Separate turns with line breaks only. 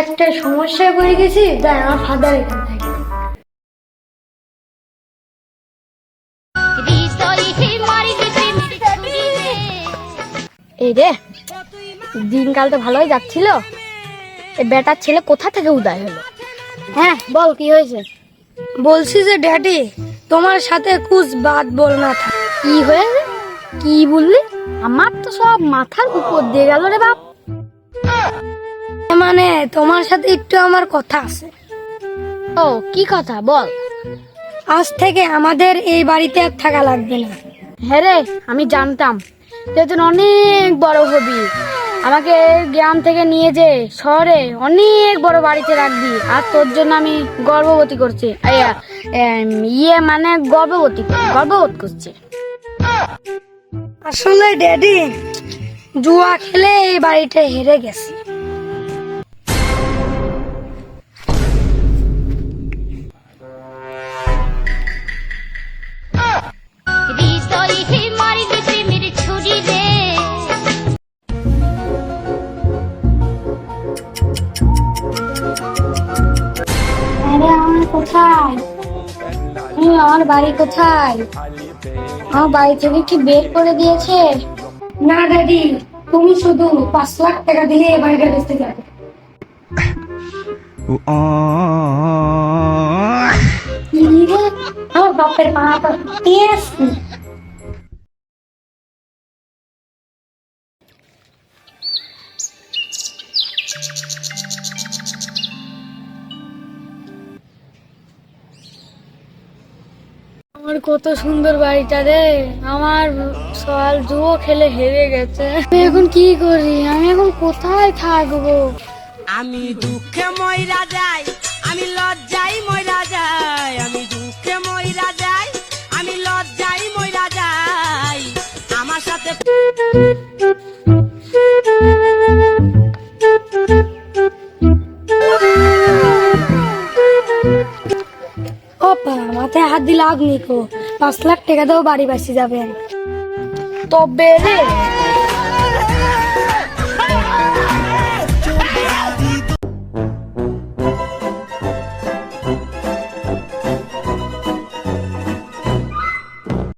একটা সমস্যায় পড়ে গেছি তাই আমার ফাদার এখানে থাকে।
এই রে দিনকাল তো ভালোই যাচ্ছিল। এ বেটার ছেলে কোথা থেকে উদয় হলো? হ্যাঁ বল কি হয়েছে?
বলছি যে ড্যাডি তোমার সাথে কুছ বাদ বল না
কি হয়েছে? কি বললি? আমার তো সব মাথার উপর দিয়ে গেল রে বাপ।
মানে তোমার সাথে একটু আমার কথা আছে।
ও কি কথা? বল।
আজ থেকে আমাদের এই বাড়িতে আর থাকা লাগবে না।
হ্যাঁ রে আমি জানতাম। তুই অনেক বড় হবি। আমাকে গ্রাম থেকে নিয়ে যে শহরে অনেক বড় বাড়িতে রাখবি। আর তোর জন্য আমি গর্ভবতী করছি। ইয়ে মানে গর্ভবতী গর্ভবোধ করছে।
আসলে ড্যাডি জুয়া খেলে এই বাড়িতে হেরে গেছি। কোথায়? আমার বাড়ি কোথায়? আমার বাড়ি থেকে কি বের করে দিয়েছে? না দাদি তুমি শুধু পাঁচ লাখ টাকা দিলে এই বাড়িটা বেচতে যাবে কি রে? আমার বাপের মা টেস আমার কত সুন্দর বাড়িটা রে। আমার সকাল জুয়ো খেলে হেরে গেছে। আমি এখন কি করি? আমি এখন কোথায় থাকব?
আমি দুঃখে ময়রা যাই, আমি লজ্জাই ময়রা যাই। আমি দুঃখে ময়রা যাই, আমি লজ্জাই ময়রা যাই। আমার সাথে
ও পা মাথায় হাত দিলে আগ নিকো পাঁচ লাখ টাকা দাও বাড়ি বাসি যাবে
তবে রে